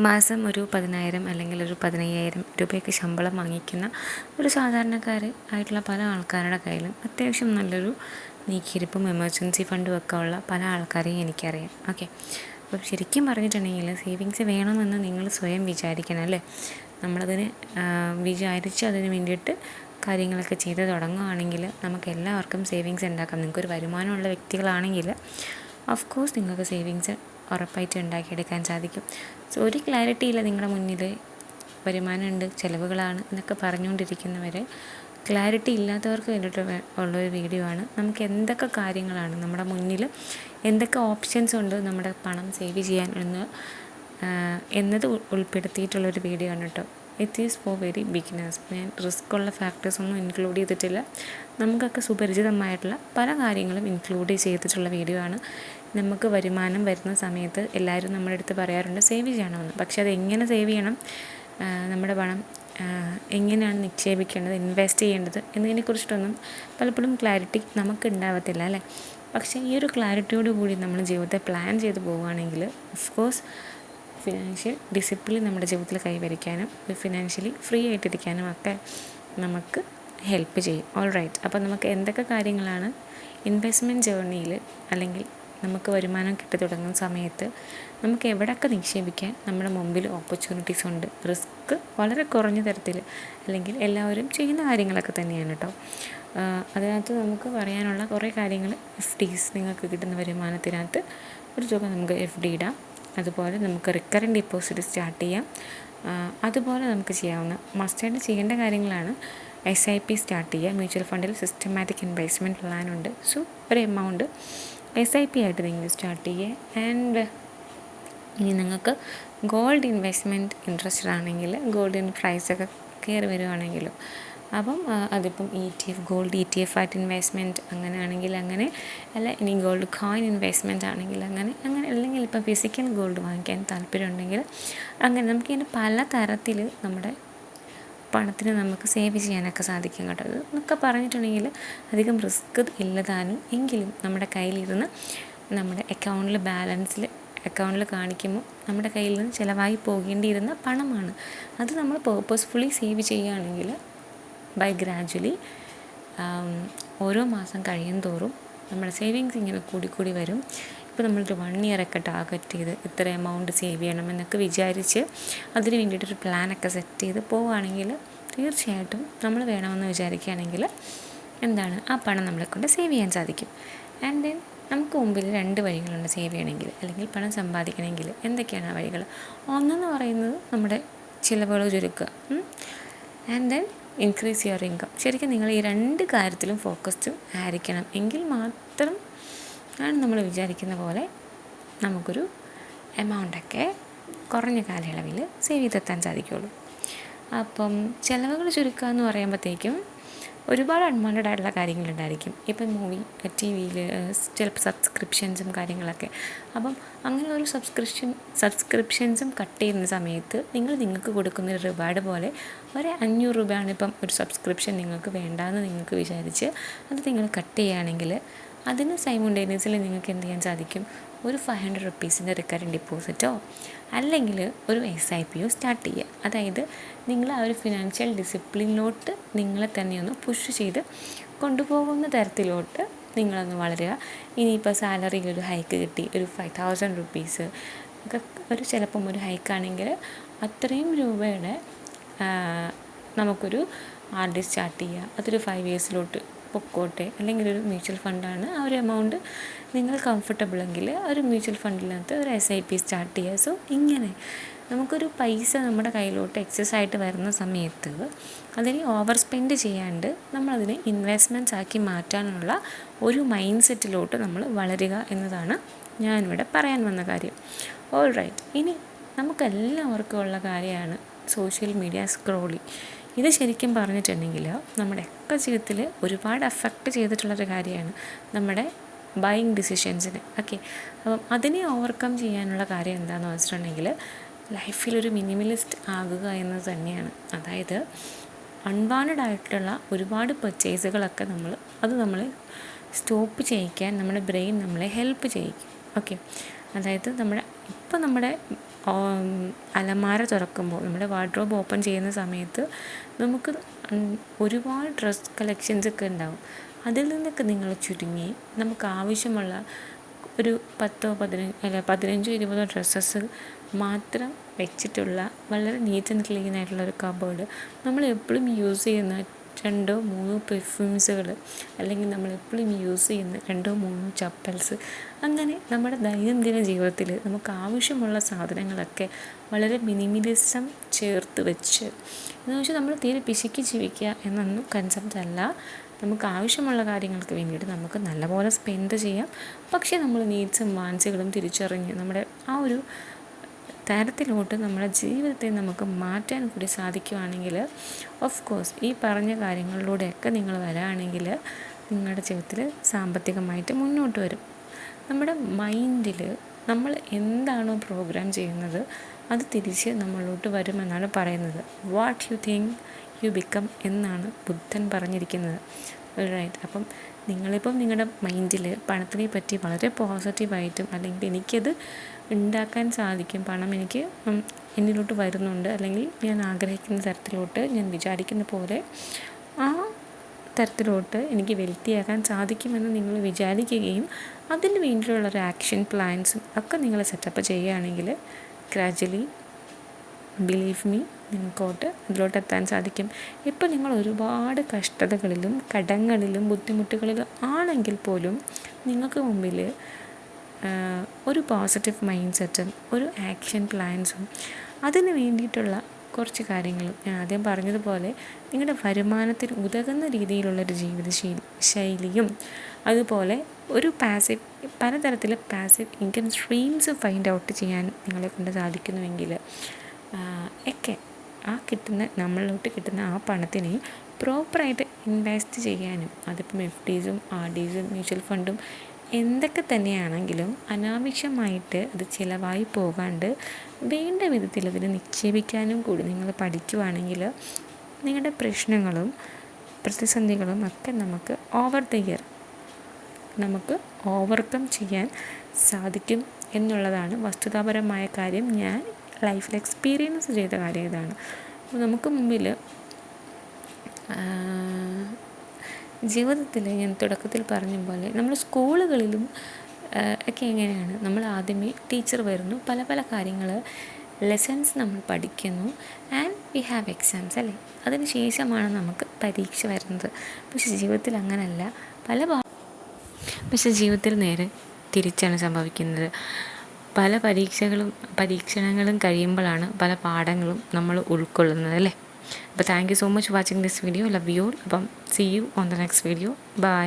മാസം ഒരു പതിനായിരം അല്ലെങ്കിൽ ഒരു പതിനയ്യായിരം രൂപയൊക്കെ ശമ്പളം വാങ്ങിക്കുന്ന ഒരു സാധാരണക്കാർ ആയിട്ടുള്ള പല ആൾക്കാരുടെ കയ്യിലും അത്യാവശ്യം നല്ലൊരു നീക്കിയിരിപ്പും എമർജൻസി ഫണ്ടും ഒക്കെ ഉള്ള പല ആൾക്കാരെയും എനിക്കറിയാം. ഓക്കെ. അപ്പം ശരിക്കും പറഞ്ഞിട്ടുണ്ടെങ്കിൽ സേവിങ്സ് വേണമെന്ന് നിങ്ങൾ സ്വയം വിചാരിക്കണം അല്ലേ? നമ്മളതിന് വിചാരിച്ച് അതിന് വേണ്ടിയിട്ട് കാര്യങ്ങളൊക്കെ ചെയ്ത് തുടങ്ങുകയാണെങ്കിൽ നമുക്ക് എല്ലാവർക്കും സേവിങ്സ് ഉണ്ടാക്കാം. നിങ്ങൾക്കൊരു വരുമാനമുള്ള വ്യക്തികളാണെങ്കിൽ ഓഫ് കോഴ്സ് നിങ്ങൾക്ക് സേവിങ്സ് ഉറപ്പായിട്ട് ഉണ്ടാക്കിയെടുക്കാൻ സാധിക്കും. സോ ഒരു ക്ലാരിറ്റി ഇല്ല നിങ്ങളുടെ മുന്നിൽ. വരുമാനമുണ്ട് ചിലവുകളാണ് എന്നൊക്കെ പറഞ്ഞുകൊണ്ടിരിക്കുന്നവരെ ക്ലാരിറ്റി ഇല്ലാത്തവർക്ക് വേണ്ടിയിട്ട് ഉള്ളൊരു വീഡിയോ ആണ്. നമുക്ക് എന്തൊക്കെ കാര്യങ്ങളാണ് നമ്മുടെ മുന്നിൽ? എന്തൊക്കെ ഓപ്ഷൻസ് ഉണ്ട് നമ്മുടെ പണം സേവ് ചെയ്യാൻ എന്ന് എന്നത് ഉൾ- ഉൾപ്പെടുത്തിയിട്ടുള്ളൊരു വീഡിയോ ആണ് കേട്ടോ it is for very beginners ഞാൻ റിസ്ക് ഉള്ള ഫാക്ടേഴ്സ് ഒന്നും ഇൻക്ലൂഡ് ചെയ്തിട്ടില്ല. നമുക്കൊക്കെ സുപരിചിതമായിട്ടുള്ള പല കാര്യങ്ങളും ഇൻക്ലൂഡ് ചെയ്തിട്ടുള്ള വീഡിയോ ആണ്. നമുക്ക് വരുമാനം വരുന്ന സമയത്ത് എല്ലാവരും നമ്മുടെ അടുത്ത് പറയാറുണ്ട് സേവ് ചെയ്യണമെന്ന്. പക്ഷെ അത് എങ്ങനെ സേവ് ചെയ്യണം? നമ്മുടെ പണം എങ്ങനെയാണ് നിക്ഷേപിക്കേണ്ടത് ഇൻവെസ്റ്റ് ചെയ്യേണ്ടത് എന്നതിനെക്കുറിച്ചിട്ടൊന്നും പലപ്പോഴും ക്ലാരിറ്റി നമുക്ക് ഉണ്ടാവത്തില്ല അല്ലേ? പക്ഷേ ഈ ഒരു ക്ലാരിറ്റിയോട് കൂടി നമ്മൾ ജീവിതത്തെ പ്ലാൻ ചെയ്ത് പോവുകയാണെങ്കിൽ ഓഫ് കോഴ്സ് ഫിനാൻഷ്യൽ ഡിസിപ്ലിൻ നമ്മുടെ ജീവിതത്തിൽ കൈവരിക്കാനും ഫിനാൻഷ്യലി ഫ്രീ ആയിട്ടിരിക്കാനും ഒക്കെ നമുക്ക് ഹെൽപ്പ് ചെയ്യും. ഓൾ റൈറ്റ് അപ്പോൾ നമുക്ക് എന്തൊക്കെ കാര്യങ്ങളാണ് ഇൻവെസ്റ്റ്മെന്റ് ജേർണിയിൽ അല്ലെങ്കിൽ നമുക്ക് വരുമാനം കിട്ടി തുടങ്ങുന്ന സമയത്ത് നമുക്ക് എവിടെയൊക്കെ നിക്ഷേപിക്കാൻ നമ്മുടെ മുമ്പിൽ ഓപ്പർച്യൂണിറ്റീസ് ഉണ്ട്? റിസ്ക് വളരെ കുറഞ്ഞ തരത്തിൽ അല്ലെങ്കിൽ എല്ലാവരും ചെയ്യുന്ന കാര്യങ്ങളൊക്കെ തന്നെയാണ് കേട്ടോ അതിനകത്ത് നമുക്ക് പറയാനുള്ള കുറേ കാര്യങ്ങൾ എഫ് ഡീസ് നിങ്ങൾക്ക് കിട്ടുന്ന വരുമാനത്തിനകത്ത് ഒരു തുക നമുക്ക് എഫ് ഡി ഇടാം. അതുപോലെ നമുക്ക് റിക്കറിങ് ഡിപ്പോസിറ്റ് സ്റ്റാർട്ട് ചെയ്യാം. അതുപോലെ നമുക്ക് ചെയ്യാവുന്ന മസ്റ്റായിട്ട് ചെയ്യേണ്ട കാര്യങ്ങളാണ് എസ് ഐ പി സ്റ്റാർട്ട് ചെയ്യുക. മ്യൂച്വൽ ഫണ്ടിൽ സിസ്റ്റമാറ്റിക് ഇൻവെസ്റ്റ്മെന്റ് പ്ലാൻ ഉണ്ട്. സോ ഒരു എമൗണ്ട് എസ് ഐ പി ആയിട്ട് നിങ്ങൾ സ്റ്റാർട്ട് ചെയ്യുക. ആൻഡ് ഇനി നിങ്ങൾക്ക് ഗോൾഡ് ഇൻവെസ്റ്റ്മെന്റ് ഇൻട്രസ്റ്റഡ് ആണെങ്കിൽ ഗോൾഡിന് പ്രൈസൊക്കെ കയറി വരുവാണെങ്കിലും അപ്പം അതിപ്പം E T F gold E T F ആയിട്ട് ഇൻവെസ്റ്റ്മെന്റ് അങ്ങനെ ആണെങ്കിൽ അങ്ങനെ അല്ല ഇനി ഗോൾഡ് കോയിൻ ഇൻവെസ്റ്റ്മെന്റ് ആണെങ്കിൽ അങ്ങനെ അങ്ങനെ അല്ലെങ്കിൽ ഇപ്പം ഫിസിക്കൽ ഗോൾഡ് വാങ്ങിക്കാൻ താല്പര്യമുണ്ടെങ്കിൽ അങ്ങനെ നമുക്കിങ്ങനെ പല തരത്തിൽ നമ്മുടെ പണത്തിന് നമുക്ക് സേവ് ചെയ്യാനൊക്കെ സാധിക്കും കേട്ടോ. അത് എന്നൊക്കെ പറഞ്ഞിട്ടുണ്ടെങ്കിൽ അധികം റിസ്ക് ഇല്ലതാനും എങ്കിലും നമ്മുടെ കയ്യിലിരുന്ന് നമ്മുടെ അക്കൗണ്ടിൽ ബാലൻസിൽ അക്കൗണ്ടിൽ കാണിക്കുമ്പോൾ നമ്മുടെ കയ്യിൽ നിന്ന് ചിലവായി പോകേണ്ടിയിരുന്ന പണമാണ്. അത് നമ്മൾ പേർപ്പസ്ഫുള്ളി സേവ് ചെയ്യുകയാണെങ്കിൽ ബൈ ഗ്രാജ്വലി ഓരോ മാസം കഴിയും തോറും നമ്മുടെ സേവിങ്സ് ഇങ്ങനെ കൂടി കൂടി വരും. ഇപ്പോൾ നമ്മളൊരു വൺ ഇയറൊക്കെ ടാർഗറ്റ് ചെയ്ത് ഇത്ര എമൗണ്ട് സേവ് ചെയ്യണം എന്നൊക്കെ വിചാരിച്ച് അതിന് വേണ്ടിയിട്ടൊരു പ്ലാനൊക്കെ സെറ്റ് ചെയ്ത് പോവുകയാണെങ്കിൽ തീർച്ചയായിട്ടും നമ്മൾ വേണമെന്ന് വിചാരിക്കുകയാണെങ്കിൽ എന്താണ്? ആ പണം നമ്മളെ കൊണ്ട് സേവ് ചെയ്യാൻ സാധിക്കും. ആൻഡ് ദെൻ നമുക്ക് മുമ്പിൽ രണ്ട് വഴികളുണ്ട് സേവ് ചെയ്യണമെങ്കിൽ അല്ലെങ്കിൽ പണം സമ്പാദിക്കണമെങ്കിൽ എന്തൊക്കെയാണ് ആ വഴികൾ? ഒന്നെന്ന് പറയുന്നത് നമ്മുടെ ചിലവുകൾ ചുരുക്കുക. And then increase your income ശരിക്കും നിങ്ങൾ ഈ രണ്ട് കാര്യത്തിലും ഫോക്കസ്ഡ് ആയിരിക്കണം. എങ്കിൽ മാത്രം ആണ് നമ്മൾ വിചാരിക്കുന്ന പോലെ നമുക്കൊരു എമൗണ്ടൊക്കെ കുറഞ്ഞ കാലയളവിൽ സേവ് ചെയ്തെത്താൻ സാധിക്കുകയുള്ളൂ. അപ്പം ചിലവുകൾ ചുരുക്കുക എന്ന് പറയുമ്പോഴത്തേക്കും ഒരുപാട് അൺവാണ്ടഡ് ആയിട്ടുള്ള കാര്യങ്ങളുണ്ടായിരിക്കും. ഇപ്പം മൂവി ടി വിയിൽ ചിലപ്പോൾ സബ്സ്ക്രിപ്ഷൻസും കാര്യങ്ങളൊക്കെ. അപ്പം അങ്ങനെ ഒരു സബ്സ്ക്രിപ്ഷൻ സബ്സ്ക്രിപ്ഷൻസും കട്ട് ചെയ്യുന്ന സമയത്ത് നിങ്ങൾ നിങ്ങൾക്ക് കൊടുക്കുന്ന ഒരു റിവാർഡ് പോലെ ഒരു അഞ്ഞൂറ് രൂപയാണ് ഇപ്പം ഒരു സബ്സ്ക്രിപ്ഷൻ നിങ്ങൾക്ക് വേണ്ടാന്ന് നിങ്ങൾക്ക് വിചാരിച്ച് അത് നിങ്ങൾ കട്ട് ചെയ്യുകയാണെങ്കിൽ അതിന് സൈമുണ്ടേനിയസിൽ നിങ്ങൾക്ക് എന്ത് ചെയ്യാൻ സാധിക്കും? ഒരു ഫൈവ് ഹൺഡ്രഡ് റുപ്പീസിന്റെ റിക്കറിങ് ഡിപ്പോസിറ്റോ അല്ലെങ്കിൽ ഒരു എസ് ഐ പി ഒ സ്റ്റാർട്ട് ചെയ്യുക. അതായത് നിങ്ങൾ ആ ഒരു ഫിനാൻഷ്യൽ ഡിസിപ്ലിനിലോട്ട് നിങ്ങളെ തന്നെ ഒന്ന് പുഷ് ചെയ്ത് കൊണ്ടുപോകുന്ന തരത്തിലോട്ട് നിങ്ങളൊന്ന് വളരുക. ഇനിയിപ്പോൾ സാലറിയിൽ ഒരു ഹൈക്ക് കിട്ടി ഒരു ഫൈവ് തൗസൻഡ് റുപ്പീസ് ഒക്കെ ഒരു ചിലപ്പം ഒരു ഹൈക്കാണെങ്കിൽ അത്രയും രൂപയുടെ നമുക്കൊരു ആർ ഡി സ്റ്റാർട്ട് ചെയ്യുക. അതൊരു ഫൈവ് ഇയേഴ്സിലോട്ട് പൊക്കോട്ടെ അല്ലെങ്കിൽ ഒരു മ്യൂച്വൽ ഫണ്ടാണ്. ആ ഒരു എമൗണ്ട് നിങ്ങൾ കംഫർട്ടബിൾ എങ്കിൽ ഒരു മ്യൂച്വൽ ഫണ്ടിനകത്ത് ഒരു എസ് ഐ പി സ്റ്റാർട്ട് ചെയ്യുക. സോ ഇങ്ങനെ നമുക്കൊരു പൈസ നമ്മുടെ കയ്യിലോട്ട് എക്സസ് ആയിട്ട് വരുന്ന സമയത്ത് അതിനെ ഓവർ സ്പെൻഡ് ചെയ്യാണ്ട് നമ്മളതിനെ ഇൻവെസ്റ്റ്മെന്റ്സ് ആക്കി മാറ്റാനുള്ള ഒരു മൈൻഡ് സെറ്റിലോട്ട് നമ്മൾ വളരുക എന്നതാണ് ഞാനിവിടെ പറയാൻ വന്ന കാര്യം. ഓൾ റൈറ്റ് ഇനി നമുക്കെല്ലാവർക്കും ഉള്ള കാര്യമാണ് സോഷ്യൽ മീഡിയ സ്ക്രോളിങ് ഇത് ശരിക്കും പറഞ്ഞിട്ടുണ്ടെങ്കിൽ നമ്മുടെ ഒക്കെ ജീവിതത്തിൽ ഒരുപാട് അഫക്റ്റ് ചെയ്തിട്ടുള്ളൊരു കാര്യമാണ് നമ്മുടെ ബൈങ് ഡിസിഷൻസിന് ഓക്കെ അപ്പം അതിനെ ഓവർകം ചെയ്യാനുള്ള കാര്യം എന്താണെന്ന് വെച്ചിട്ടുണ്ടെങ്കിൽ ഒരു മിനിമലിസ്റ്റ് ആകുക എന്നത് തന്നെയാണ്. അതായത് അൺവാണ്ടഡ് ആയിട്ടുള്ള ഒരുപാട് പർച്ചേസുകളൊക്കെ നമ്മൾ അത് നമ്മൾ സ്റ്റോപ്പ് ചെയ്യിക്കാൻ നമ്മുടെ ബ്രെയിൻ നമ്മളെ ഹെൽപ്പ് ചെയ്യിക്കും. ഓക്കെ അതായത് നമ്മുടെ ഇപ്പം നമ്മുടെ അലമാര തുറക്കുമ്പോൾ നമ്മുടെ വാർഡ്രോബ് ഓപ്പൺ ചെയ്യുന്ന സമയത്ത് നമുക്ക് ഒരുപാട് ഡ്രസ് കളക്ഷൻസ് ഒക്കെ ഉണ്ടാവും. അതിൽ നിന്നൊക്കെ നിങ്ങൾ ചുരുങ്ങി നമുക്ക് ആവശ്യമുള്ള ഒരു പത്തോ പതിനഞ്ച് അല്ല പതിനഞ്ചോ ഇരുപതോ ഡ്രസ്സസ് മാത്രം വെച്ചിട്ടുള്ള വളരെ നീറ്റ് ആൻഡ് ക്ലീൻ ആയിട്ടുള്ള ഒരു കബേർഡ് നമ്മൾ എപ്പോഴും യൂസ് ചെയ്യുന്ന രണ്ടോ മൂന്നോ പെർഫ്യൂംസുകൾ അല്ലെങ്കിൽ നമ്മൾ എപ്പോഴും യൂസ് ചെയ്യുന്ന രണ്ടോ മൂന്നോ ചപ്പൽസ് അങ്ങനെ നമ്മുടെ ദൈനംദിന ജീവിതത്തിൽ നമുക്ക് ആവശ്യമുള്ള സാധനങ്ങളൊക്കെ വളരെ മിനിമലിസം ചേർത്ത് വെച്ച് എന്ന് വെച്ചാൽ നമ്മൾ തീരെ പിശുക്കി ജീവിക്കുക എന്നൊന്നും കൺസെപ്റ്റ് അല്ല. നമുക്ക് ആവശ്യമുള്ള കാര്യങ്ങൾക്ക് വേണ്ടിയിട്ട് നമുക്ക് നല്ലപോലെ സ്പെൻഡ് ചെയ്യാം. പക്ഷേ നമ്മൾ നീഡ്സും വാൻസുകളും തിരിച്ചറിഞ്ഞ് നമ്മുടെ ആ ഒരു തരത്തിലോട്ട് നമ്മുടെ ജീവിതത്തെ നമുക്ക് മാറ്റാൻ കൂടി സാധിക്കുവാണെങ്കിൽ ഓഫ് കോഴ്സ് ഈ പറഞ്ഞ കാര്യങ്ങളിലൂടെയൊക്കെ നിങ്ങൾ വരാണെങ്കിൽ നിങ്ങളുടെ ജീവിതത്തിൽ സാമ്പത്തികമായിട്ട് മുന്നോട്ട് വരും. നമ്മുടെ മൈൻഡിൽ നമ്മൾ എന്താണോ പ്രോഗ്രാം ചെയ്യുന്നത് അത് തിരിച്ച് നമ്മളിലോട്ട് വരുമെന്നാണ് പറയുന്നത്. What you think you become എന്നാണ് ബുദ്ധൻ പറഞ്ഞിരിക്കുന്നത്. റൈറ്റ് അപ്പം നിങ്ങളിപ്പം നിങ്ങളുടെ മൈൻഡിൽ പണത്തിനെ പറ്റി വളരെ പോസിറ്റീവായിട്ടും അല്ലെങ്കിൽ എനിക്കത് ഉണ്ടാക്കാൻ സാധിക്കും പണം എനിക്ക് എന്നിലോട്ട് വരുന്നുണ്ട് അല്ലെങ്കിൽ ഞാൻ ആഗ്രഹിക്കുന്ന തരത്തിലോട്ട് ഞാൻ വിചാരിക്കുന്ന പോലെ ആ തരത്തിലോട്ട് എനിക്ക് വെൽത്തിയാക്കാൻ സാധിക്കുമെന്ന് നിങ്ങൾ വിചാരിക്കുകയും അതിന് വേണ്ടിയുള്ള ഒരു ആക്ഷൻ പ്ലാൻസും ഒക്കെ നിങ്ങൾ സെറ്റപ്പ് ചെയ്യുകയാണെങ്കിൽ ഗ്രാജ്വലി ബിലീവ് മീ നിങ്ങൾക്കോട്ട് അതിലോട്ട് എത്താൻ സാധിക്കും. ഇപ്പോൾ നിങ്ങൾ ഒരുപാട് കഷ്ടതകളിലും കടങ്ങളിലും ബുദ്ധിമുട്ടുകളിലും ആണെങ്കിൽ പോലും നിങ്ങൾക്ക് മുമ്പിൽ ഒരു പോസിറ്റീവ് മൈൻഡ് സെറ്റും ഒരു ആക്ഷൻ പ്ലാൻസും അതിന് വേണ്ടിയിട്ടുള്ള കുറച്ച് കാര്യങ്ങളും ഞാൻ ആദ്യം പറഞ്ഞതുപോലെ നിങ്ങളുടെ വരുമാനത്തിന് ഉതകുന്ന രീതിയിലുള്ളൊരു ജീവിത ശൈലി ശൈലിയും അതുപോലെ ഒരു പാസീവ് പലതരത്തിൽ passive income streams find out ചെയ്യാൻ നിങ്ങളെ കൊണ്ട് സാധിക്കുന്നുവെങ്കിൽ ഒക്കെ ആ കിട്ടുന്ന നമ്മളിലോട്ട് കിട്ടുന്ന ആ പണത്തിനെ പ്രോപ്പറായിട്ട് ഇൻവെസ്റ്റ് ചെയ്യാനും അതിപ്പം എഫ് ഡീസും ആർ ഡീസും മ്യൂച്വൽ ഫണ്ടും എന്തൊക്കെ തന്നെയാണെങ്കിലും അനാവശ്യമായിട്ട് അത് ചിലവായി പോകാണ്ട് വേണ്ട വിധത്തിൽ അതിനെ നിക്ഷേപിക്കാനും കൂടി നിങ്ങൾ പഠിക്കുവാണെങ്കിൽ നിങ്ങളുടെ പ്രശ്നങ്ങളും പ്രതിസന്ധികളും ഒക്കെ നമുക്ക് ഓവർ ദ ഇയർ നമുക്ക് ഓവർകം ചെയ്യാൻ സാധിക്കും എന്നുള്ളതാണ് വസ്തുതാപരമായ കാര്യം. ഞാൻ ലൈഫിൽ എക്സ്പീരിയൻസ് ചെയ്ത കാര്യം ഇതാണ്. അപ്പോൾ നമുക്ക് മുമ്പിൽ ജീവിതത്തിൽ ഞാൻ തുടക്കത്തിൽ പറഞ്ഞ പോലെ നമ്മൾ സ്കൂളുകളിലും ഒക്കെ എങ്ങനെയാണ് നമ്മൾ ആദ്യമേ ടീച്ചർ വരുന്നു പല പല കാര്യങ്ങൾ ലെസൺസ് നമ്മൾ പഠിക്കുന്നു ആൻഡ് വി ഹാവ് എക്സാംസ് അല്ലേ? അതിന് ശേഷമാണ് നമുക്ക് പരീക്ഷ വരുന്നത്. പക്ഷെ ജീവിതത്തിൽ അങ്ങനല്ല. പല പക്ഷെ ജീവിതത്തിൽ നേരെ തിരിച്ചാണ് സംഭവിക്കുന്നത്. പല പരീക്ഷകളും പരീക്ഷണങ്ങളും കഴിയുമ്പോഴാണ് പല പാഠങ്ങളും നമ്മൾ ഉൾക്കൊള്ളുന്നത് അല്ലേ? അപ്പോൾ thank you so much watching this video love you അപ്പം see you on the next video bye